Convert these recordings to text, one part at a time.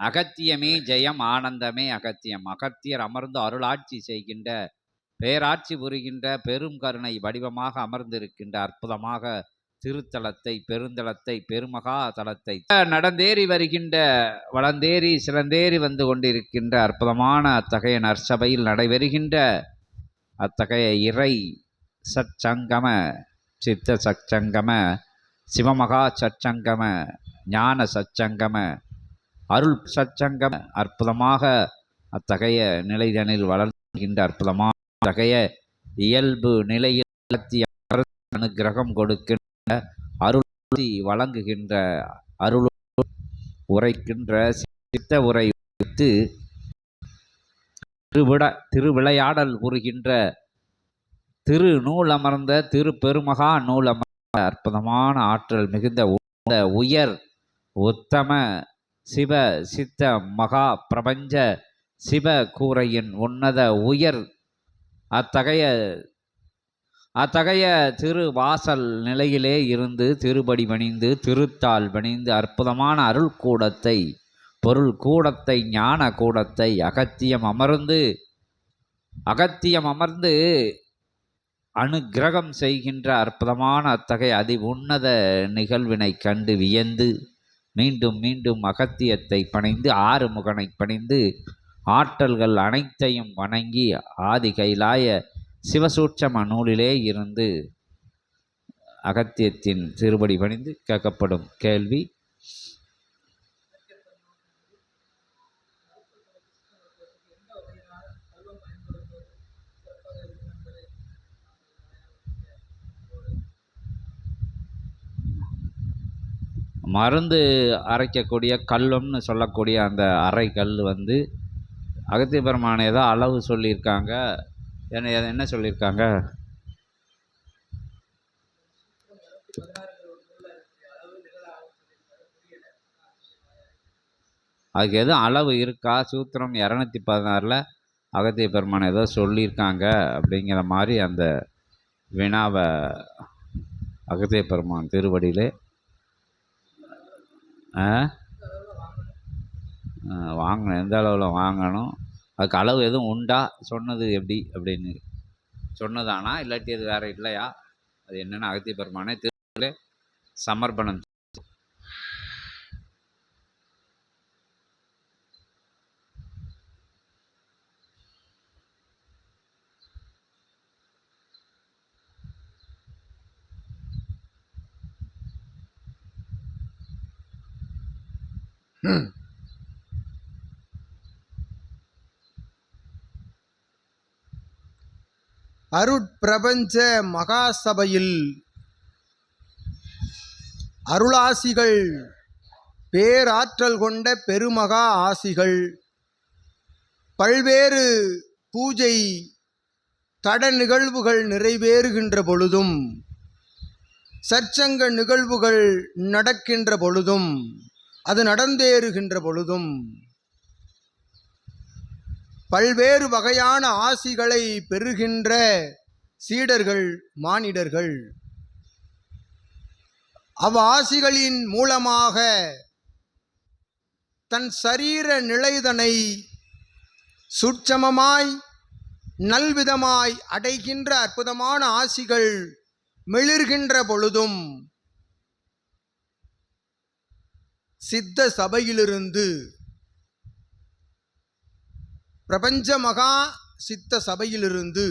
அகத்தியமே ஜெயம் ஆனந்தமே அகத்தியம். அகத்தியர் அமர்ந்து அருளாட்சி செய்கின்ற பேராட்சி புரிகின்ற பெரும் கருணை வடிவமாக அமர்ந்திருக்கின்ற அற்புதமாக திருத்தலத்தை பெருந்தலத்தை பெருமகா தலத்தை நடந்தேறி வருகின்ற வளந்தேறி சிறந்தேறி வந்து கொண்டிருக்கின்ற அற்புதமான அத்தகைய நற்சபையில் நடைபெறுகின்ற அத்தகைய இறை சச்சங்கம சித்த சச்சங்கம சிவமகா சச்சங்கம ஞான சச்சங்கம அருள் சச்சங்கம் அற்புதமாக அத்தகைய நிலைதனில் வளர்கின்ற அற்புதமான அத்தகைய இயல்பு நிலையில் வளர்த்தி அனுகிரகம் கொடுக்கின்ற அருள் வழங்குகின்ற அருள் உரைக்கின்ற சித்த உரை வைத்து திருவிட திருவிளையாடல் புரிகின்ற திரு நூல் அமர்ந்த திரு பெருமகா நூல் அமர்ந்த அற்புதமான ஆற்றல் மிகுந்த உயர் உத்தம சிவ சித்த மகா பிரபஞ்ச சிவ கூரையின் உன்னத உயர் அத்தகைய அத்தகைய திரு வாசல் நிலையிலே இருந்து திருபடி பணிந்து திருத்தால் பணிந்து அற்புதமான அருள் கூடத்தை பொருள் கூடத்தை ஞான கூடத்தை அகத்தியம் அமர்ந்து அகத்தியம் அமர்ந்து அனுக்கிரகம் செய்கின்ற அற்புதமான அத்தகைய அதி உன்னத நிகழ்வினை கண்டு வியந்து மீண்டும் மீண்டும் அகத்தியத்தை பணிந்து ஆறுமுகனை பணிந்து ஆற்றல்கள் அனைத்தையும் வணங்கி ஆதி கைலாய சிவசூட்சம நூலிலே இருந்து அகத்தியத்தின் திருபடி பணிந்து கேட்கப்படும் கேள்வி. மருந்து அரைக்கக்கூடிய கல்லம்னு சொல்லக்கூடிய அந்த அரை கல் வந்து அகத்திய பெருமான் ஏதோ அளவு சொல்லியிருக்காங்க. என்ன என்ன சொல்லியிருக்காங்க? அதுக்கு எதுவும் அளவு இருக்கா? சூத்திரம் இரநூத்தி பதினாறில் அகத்திய பெருமான் ஏதோ சொல்லியிருக்காங்க அப்படிங்கிற மாதிரி அந்த வினாவை அகத்திய பெருமான் திருவடியிலே வாங்கணும். எந்த அளவில் வாங்கணும்? அதுக்கு அளவு எதுவும் உண்டா? சொன்னது எப்படி? அப்படின்னு சொன்னதானா? இல்லாட்டி அது வேறு இல்லையா? அது என்னென்னு அகத்திய பெருமானே திருவிழே சமர்ப்பணம் அருட்பிரபஞ்ச மகாசபையில் அருளாசிகள் பேராற்றல் கொண்ட பெருமகா ஆசிகள் பல்வேறு பூஜை தட நிகழ்வுகள் நிறைவேறுகின்ற பொழுதும் சற்சங்க நிகழ்வுகள் நடக்கின்ற பொழுதும் அது நடந்தேறுகின்ற பொழுதும் பல்வேறு வகையான ஆசிகளை பெறுகின்ற சீடர்கள் மானிடர்கள். அவ் ஆசிகளின் மூலமாக தன் சரீர நிலைதனை சுட்சமமாய் நல்விதமாய் அடைகின்ற அற்புதமான ஆசிகள் மிளிர்கின்ற பொழுதும் சித்த சபையிலிருந்து பிரபஞ்ச மகா சித்த சபையிலிருந்து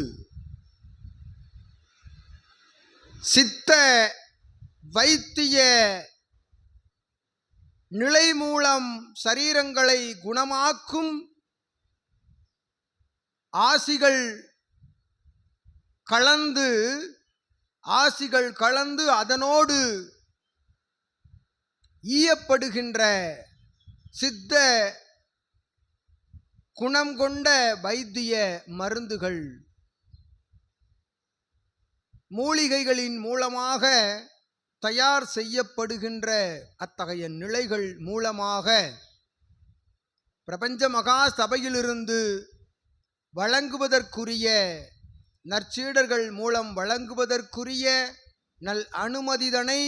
சித்த வைத்திய நிலை மூலம் சரீரங்களை குணமாக்கும் ஆசிகள் கலந்து ஆசிகள் கலந்து அதனோடு ஈயப்படுகின்ற சித்த குணம் கொண்ட வைத்திய மருந்துகள். மூலிகைகளின் மூலமாக தயார் செய்யப்படுகின்ற அத்தகைய நிலைகள் மூலமாக பிரபஞ்ச மகா சபையிலிருந்து வழங்குவதற்குரிய நற்சீடர்கள் மூலம் வழங்குவதற்குரிய நல் அனுமதிதனை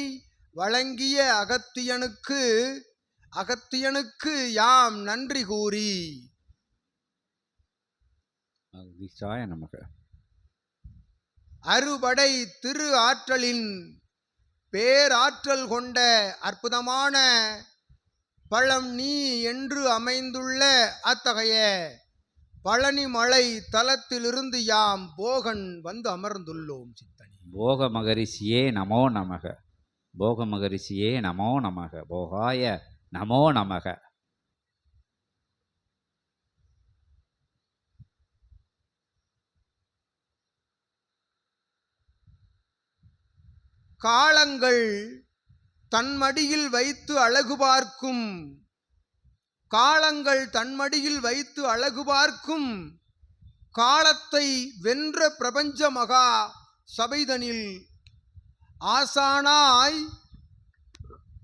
வழங்கிய அகத்தியனுக்கு அகத்தியனுக்கு யாம் நன்றி கூறி. அகதீசாய நமக அறுபடை திரு ஆற்றலின் பேராற்றல் கொண்ட அற்புதமான பழம் நீ என்று அமைந்துள்ள அத்தகைய பழனிமலை தலத்திலிருந்து யாம் போகன் வந்து அமர்ந்துள்ளோம் சித்தனி. போக மகரிஷியே நமோ நமக. போக மகரிஷியே நமோ நமக போகாய நமோ நமக. காலங்கள் தன்மடியில் வைத்து அழகு பார்க்கும். காலங்கள் தன்மடியில் வைத்து அழகு பார்க்கும். காலத்தை வென்ற பிரபஞ்ச மகா சபைதனில் ஆசானாய்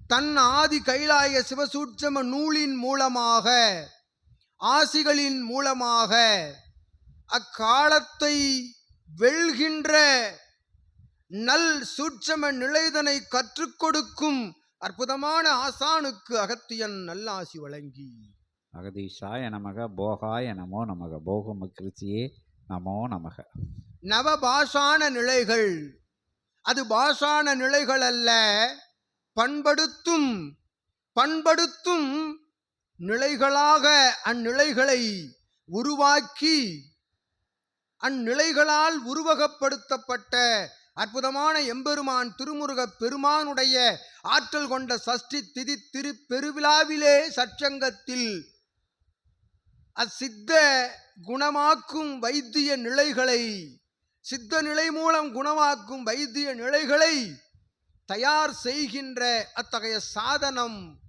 தன் ஆதி கைலாய சிவசூட்சம நூலின் மூலமாக ஆசிகளின் மூலமாக அக்காலத்தை வெல்கின்ற நல் சூட்சம நிலைதனை கற்றுக் கொடுக்கும் அற்புதமான ஆசானுக்கு அகத்தியன் நல்லாசி வழங்கி. அகதீசாய நமக போகாய நமோ நமக போக மகரிஷியே நமோ நமக. நவபாஷான நிலைகள். அது பாஷான நிலைகள் அல்ல. பண்படுத்தும் பண்படுத்தும் நிலைகளாக அந்நிலைகளை உருவாக்கி அந்நிலைகளால் உருவகப்படுத்தப்பட்ட அற்புதமான எம்பெருமான் திருமுருகப் பெருமானுடைய ஆற்றல் கொண்ட சஷ்டி திதி திரு பெருவிழாவிலே சச்சங்கத்தில் அச்சித்த குணமாக்கும் வைத்திய நிலைகளை சித்த நிலை மூலம் குணமாக்கும் வைத்திய நிலைகளை தயார் செய்கின்ற அத்தகைய சாதனம்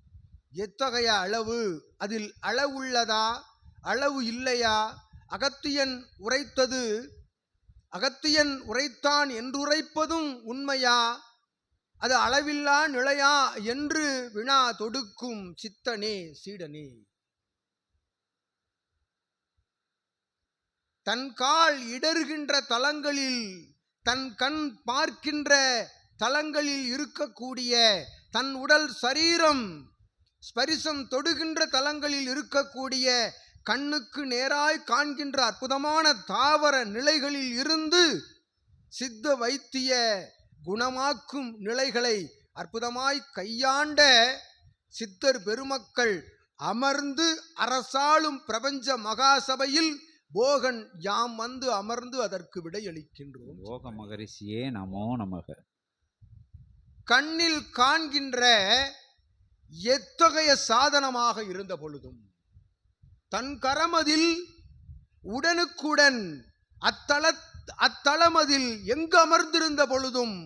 எத்தகைய அளவு? அதில் அளவுள்ளதா அளவு இல்லையா? அகத்தியன் உரைத்தது அகத்தியன் உரைத்தான் என்றுரைப்பதும் உண்மையா? அது அளவில்லா நிலையா? என்று வினா தொடுக்கும் சித்தனே சீடனே. தன் கால் இடறுகின்ற தலங்களில் தன் கண் பார்க்கின்ற தலங்களில் இருக்கக்கூடிய தன் உடல் சரீரம் ஸ்பரிசம் தொடுகின்ற தலங்களில் இருக்கக்கூடிய கண்ணுக்கு நேராய் காண்கின்ற அற்புதமான தாவர நிலைகளில் இருந்து சித்த வைத்திய குணமாக்கும் நிலைகளை அற்புதமாய் கையாண்ட சித்தர் பெருமக்கள் அமர்ந்து அரசாளும் பிரபஞ்ச மகாசபையில் போகன் யாம் வந்து அமர்ந்து அதற்கு விடையளிக்கின்றோம் போக மகரிஷியே நமோ நமக. கண்ணில் காண்கின்ற எத்தகைய சாதனமாக இருந்த பொழுதும் தன் கரமதில் உடனுக்குடன் அத்தல அத்தளமதில் எங்கு அமர்ந்திருந்த பொழுதும்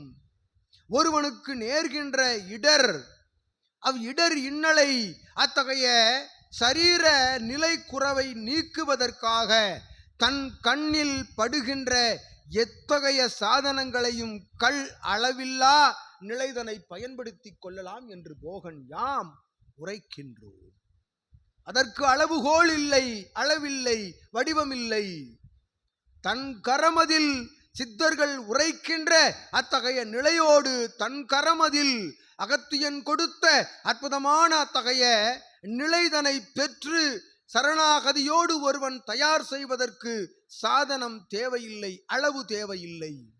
ஒருவனுக்கு நேர்கின்ற இடர் அவ் இடர் இன்னலை அத்தகைய சரீர நிலை குறவை நீக்குவதற்காக தன் கண்ணில் படுகின்ற எத்தகைய சாதனங்களையும் கள் அளவில்லா நிலைதனை பயன்படுத்திக் கொள்ளலாம் என்று போகன் யாம் உரைக்கின்றோம். அதற்கு அளவுகோல் இல்லை அளவில்லை வடிவமில்லை. தன் கரமதில் சித்தர்கள் உரைக்கின்ற அத்தகைய நிலையோடு தன் கரமதில் அகத்தியன் கொடுத்த அற்புதமான அத்தகைய நிலைதனை பெற்று சரணாகதியோடு ஒருவன் தயார் செய்வதற்கு சாதனம் தேவையில்லை அளவு தேவையில்லை.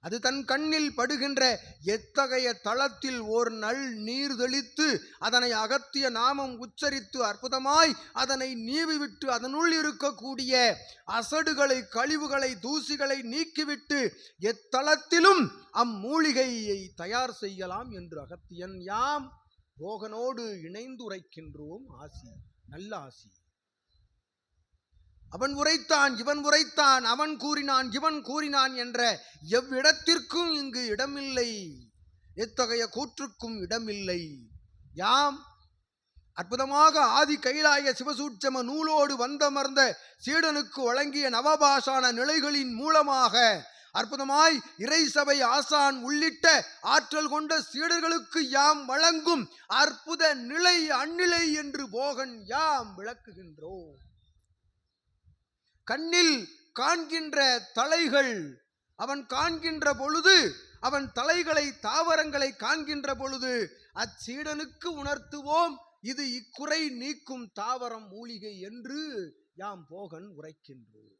அது தன் கண்ணில் படுகின்ற எத்தகைய தளத்தில் ஓர் நல் நீர் தெளித்து அதனை அகத்திய நாமம் உச்சரித்து அற்புதமாய் அதனை நீவிவிட்டு அதனுள் இருக்கக்கூடிய அசடுகளை கழிவுகளை தூசிகளை நீக்கிவிட்டு எத்தளத்திலும் அம்மூலிகையை தயார் செய்யலாம் என்று அகத்தியன் யாம் போகனோடு இணைந்து உரைக்கின்றோம் ஆசி நல்ல ஆசி. அவன் உரைத்தான் இவன் உரைத்தான் அவன் கூறினான் இவன் கூறினான் என்ற எவ்விடத்திற்கும் இங்கு இடமில்லை. எத்தகைய கூற்றுக்கும் இடமில்லை. யாம் அற்புதமாக ஆதி கைலாய சிவசூட்சம நூலோடு வந்தமர்ந்த சீடனுக்கு வழங்கிய நவபாஷான நிலைகளின் மூலமாக அற்புதமாய் இறை சபை ஆசான் உள்ளிட்ட ஆற்றல் கொண்ட சீடர்களுக்கு யாம் வழங்கும் அற்புத நிலை அந்நிலை என்று போகன் யாம் விளக்குகின்றோம். கண்ணில் காண்கின்ற தலைகள் அவன் காண்கின்ற பொழுது அவன் தலைகளை தாவரங்களை காண்கின்ற பொழுது அச்சீடனுக்கு உணர்த்துவோம். இது இக்குறை நீக்கும் தாவரம் மூலிகை என்று யாம் போகன் உரைக்கின்றோம்.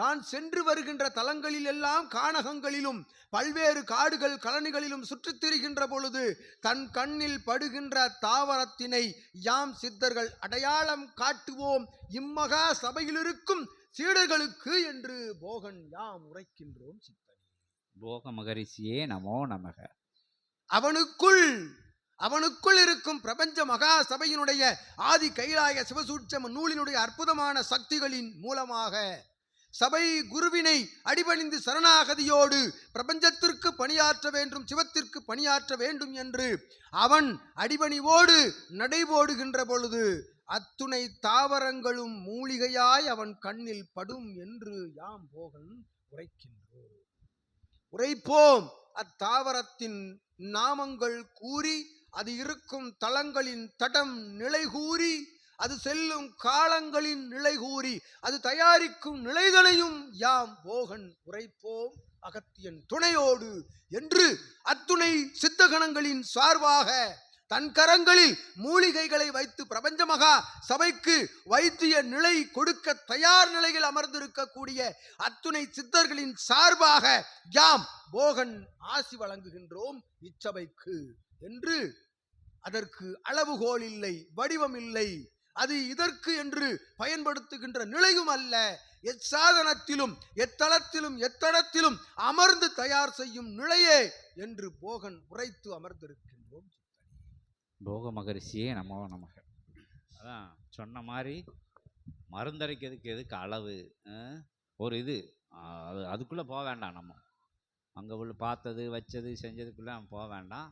தான் சென்று வருகின்ற தலங்களில் எல்லாம் கானகங்களிலும் பல்வேறு காடுகள் கழனிகளிலும் சுற்றித் திரிகின்ற பொழுது தன் கண்ணில் படுகின்ற தாவரத்தினை யாம் சித்தர்கள் அடையாளம் காட்டுவோம். இம்மகா சபையில் இருக்கும் சீடர்களுக்கு என்று போகன் யாம் உரைக்கின்றோம் சித்தனே. போக மகரிஷியே நமோ நமக. அவனுக்குள் அவனுக்குள் இருக்கும் பிரபஞ்ச மகா சபையினுடைய ஆதி கைலாய சிவசூட்சம நூலினுடைய அற்புதமான சக்திகளின் மூலமாக சபை குருவினை அடிபணிந்து சரணாகதியோடு பிரபஞ்சத்திற்கு பணியாற்ற வேண்டும் சிவத்திற்கு பணியாற்ற வேண்டும் என்று அவன் அடிபணிவோடு நடைபோடுகின்ற பொழுது அத்துணை தாவரங்களும் மூலிகையாய் அவன் கண்ணில் படும் என்று யாம் போகன் உரைக்கின்றோம் உரைப்போம். அத்தாவரத்தின் நாமங்கள் கூறி அது இருக்கும் தளங்களின் தடம் நிலை கூறி அது செல்லும் காலங்களின் நிலை கூறி அது தயாரிக்கும் நிலைகளையும் யாம் போகன் உரைப்போம் அகத்தியன் துணையோடு என்று அத்துணை சித்தகணங்களின் சார்பாக தன் கரங்களில் மூலிகைகளை வைத்து பிரபஞ்ச மகா சபைக்கு வைத்திய நிலை கொடுக்க தயார் நிலையில் அமர்ந்திருக்கக்கூடிய அத்துணை சித்தர்களின் சார்பாக யாம் போகன் ஆசி வழங்குகின்றோம் இச்சபைக்கு என்று அதற்கு அளவுகோல் இல்லை வடிவம் இல்லை அது இதற்கு என்று பயன்படுத்துகின்ற நிலையும் அல்ல. எச்சாதனத்திலும் எத்தளத்திலும் எத்தடத்திலும் அமர்ந்து தயார் செய்யும் நிலையே என்று போகன் உரைத்து அமர்ந்திருக்கின்றோம் போக மகரிஷியே நமோ நமக. அதான் சொன்ன மாதிரி மருந்தரைக்கிறதுக்கு எதுக்கு அளவு ஒரு இது. அது அதுக்குள்ளே போக வேண்டாம் நம்ம. அங்கே உள்ள பார்த்தது வச்சது செஞ்சதுக்குள்ளே நம்ம போக வேண்டாம்.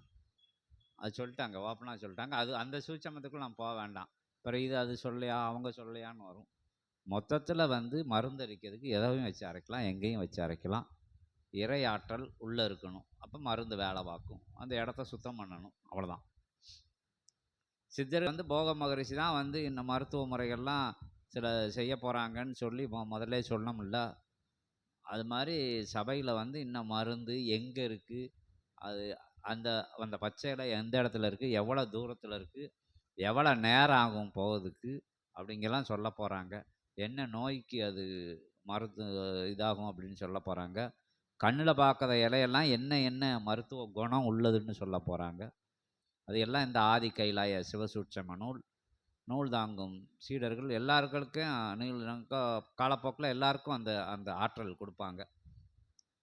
அது சொல்லிட்டாங்க ஓப்பனாக சொல்லிட்டாங்க. அது அந்த சூட்சமத்துக்குள்ள நம்ம போக வேண்டாம். பிறகு இது அது சொல்லையா அவங்க சொல்லையான்னு வரும். மொத்தத்தில் வந்து மருந்தரிக்கிறதுக்கு எதையும் வச்சு அரைக்கலாம் எங்கேயும் வச்சு அரைக்கலாம். இறையாற்றல் உள்ளே இருக்கணும். அப்போ மருந்து வேலை பார்க்கும். அந்த இடத்த சுத்தம் பண்ணணும். அவ்வளோதான் சித்தர் வந்து போக மகரிஷி தான் வந்து இந்த மருத்துவ முறைகள்லாம் சில செய்ய போகிறாங்கன்னு சொல்லி முதல்ல சொல்லணும்ல அது மாதிரி சபையில் வந்து இன்னும் மருந்து எங்கே இருக்குது அது அந்த அந்த பச்சை இலை எந்த இடத்துல இருக்குது எவ்வளோ தூரத்தில் இருக்குது எவ்வளோ நேரம் ஆகும் போகிறதுக்கு அப்படிங்கெல்லாம் சொல்ல போகிறாங்க என்ன நோய்க்கு அது மருந்து இதாகும் அப்படின்னு சொல்ல போகிறாங்க கண்ணில் பார்க்குற இலையெல்லாம் என்ன என்ன மருத்துவ குணம் உள்ளதுன்னு சொல்ல போகிறாங்க அது எல்லாம் இந்த ஆதி கைலாய சிவசூட்சம நூல் நூல் தாங்கும் சீடர்கள் எல்லாருக்களுக்கும் நீள் காலப்போக்கில் எல்லாருக்கும் அந்த அந்த ஆற்றல் கொடுப்பாங்க.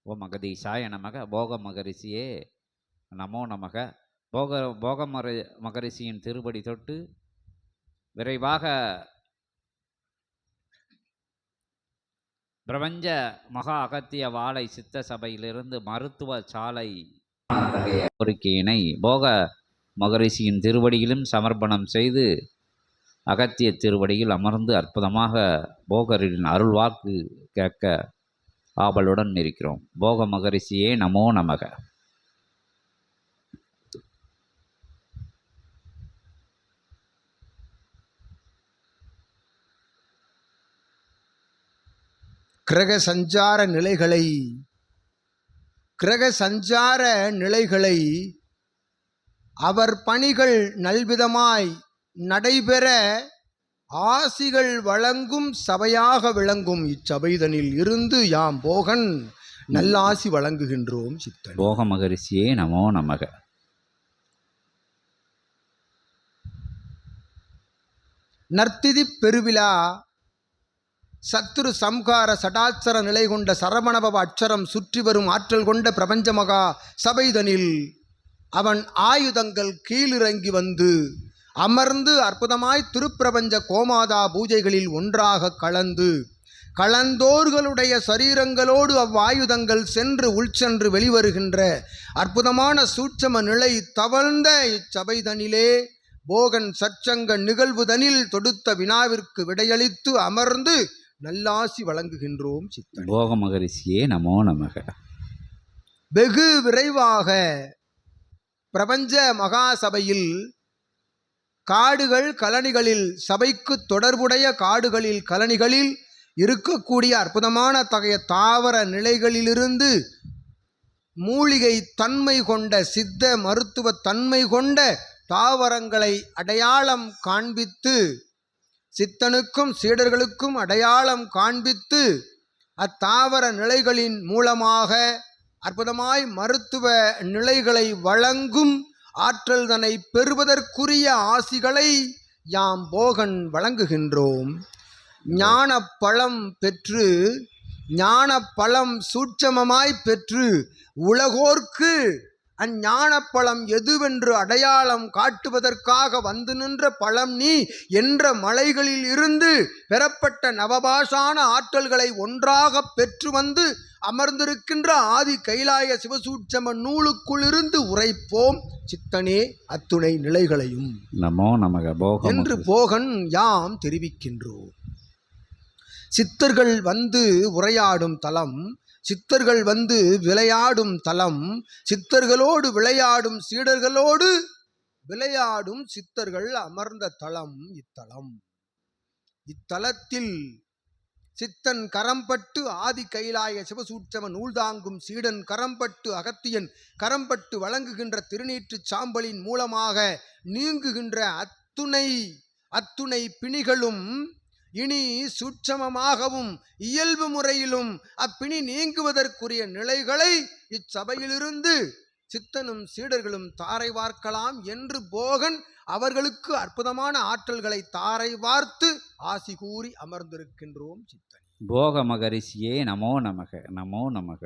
ஓ மகதீஷாய நமக போக மகரிஷியே நமோ நமக. போக போகமர மகரிஷியின் திருப்படி தொட்டு விரைவாக பிரபஞ்ச மகா அகத்திய வாழை சித்த சபையிலிருந்து மருத்துவ சாலை கோரிக்கையினை போக மகரிஷியின் திருவடியிலும் சமர்ப்பணம் செய்து அகத்திய திருவடியில் அமர்ந்து அற்புதமாக போகரின் அருள்வாக்கு கேட்க ஆவலுடன் இருக்கிறோம். போக மகரிஷியே நமோ நமக. கிரக சஞ்சார நிலைகளை கிரக சஞ்சார நிலைகளை அவர் பணிகள் நல்விதமாய் நடைபெற ஆசிகள் வழங்கும் சபையாக விளங்கும் இச்சபைதனில் இருந்து யாம் போகன் நல்லாசி வழங்குகின்றோம் சித்தன். போக மகரிஷியே நமோ நமக. நர்த்திதி பெருவிழா சத்துரு சம்ஹார சடாச்சர நிலை கொண்ட சரவணபவ அட்சரம் சுற்றி வரும் ஆற்றல் கொண்ட பிரபஞ்சமகா சபைதனில் அவன் ஆயுதங்கள் கீழிறங்கி வந்து அமர்ந்து அற்புதமாய் திருப்பிரபஞ்ச கோமாதா பூஜைகளில் ஒன்றாக கலந்து கலந்தோர்களுடைய சரீரங்களோடு அவ்வாயுதங்கள் சென்று உள்சென்று வெளிவருகின்ற அற்புதமான சூட்சம நிலை தவழ்ந்த இச்சபைதனிலே போகன் சற்சங்க நிகழ்வுதனில் தொடுத்த வினாவிற்கு விடையளித்து அமர்ந்து நல்லாசி வழங்குகின்றோம் சித்தன். போக மகரிஷியே நமோ நமக. வெகு விரைவாக பிரபஞ்ச மகாசபையில் காடுகள் கலனிகளில் சபைக்கு தொடர்புடைய காடுகளில் கலனிகளில் இருக்கக்கூடிய அற்புதமான தகைய தாவர நிலைகளிலிருந்து மூலிகை தன்மை கொண்ட சித்த மருத்துவ தன்மை கொண்ட தாவரங்களை அடையாளம் காண்பித்து சித்தனுக்கும் சீடர்களுக்கும் அடையாளம் காண்பித்து அத்தாவர நிலைகளின் மூலமாக அற்புதமாய் மருத்துவ நிலைகளை வழங்கும் ஆற்றல் தன்னை பெறுவதற்குரிய ஆசிகளை யாம் போகன் வழங்குகின்றோம். ஞான பழம் பெற்று ஞான பழம் சூட்சமமாய் பெற்று உலகோர்க்கு அஞ்ஞான பழம் எதுவென்று அடையாளம் காட்டுவதற்காக வந்து நின்ற பழம் நீ என்ற மலைகளில் இருந்து பெறப்பட்ட நவபாஷான ஆற்றல்களை ஒன்றாக பெற்று வந்து அமர்ந்திருக்கின்ற ஆதி கைலாய சிவசூட்சம நூலுக்குள் இருந்து உரைப்போம் சித்தனே அத்துணை நிலைகளையும். நமோ நமக போகம். என்று போகன் யாம் தெரிவிக்கின்றோம். சித்தர்கள் வந்து உரையாடும் தலம் சித்தர்கள் வந்து விளையாடும் தலம் சித்தர்களோடு விளையாடும் சீடர்களோடு விளையாடும் சித்தர்கள் அமர்ந்த தலம் இத்தலம். இத்தலத்தில் சித்தன் கரம்பட்டு ஆதி கைலாய சிவசூட்சம நூல்தாங்கும் சீடன் கரம்பட்டு அகத்தியன் கரம்பட்டு வழங்குகின்ற திருநீற்றுச் சாம்பலின் மூலமாக நீங்குகின்ற அத்துணை அத்துணை பிணிகளும் இனி சூட்சமமாகவும் இயல்பு முறையிலும் அப்பிணி நீங்குவதற்குரிய நிலைகளை இச்சபையிலிருந்து சித்தனும் சீடர்களும் தாரை வார்க்கலாம் என்று போகன் அவர்களுக்கு அற்புதமான ஆற்றல்களை தாரை வார்த்து ஆசி கூறி அமர்ந்திருக்கின்றோம் சித்தன். போக மகரிஷியே நமோ நமக நமோ நமக.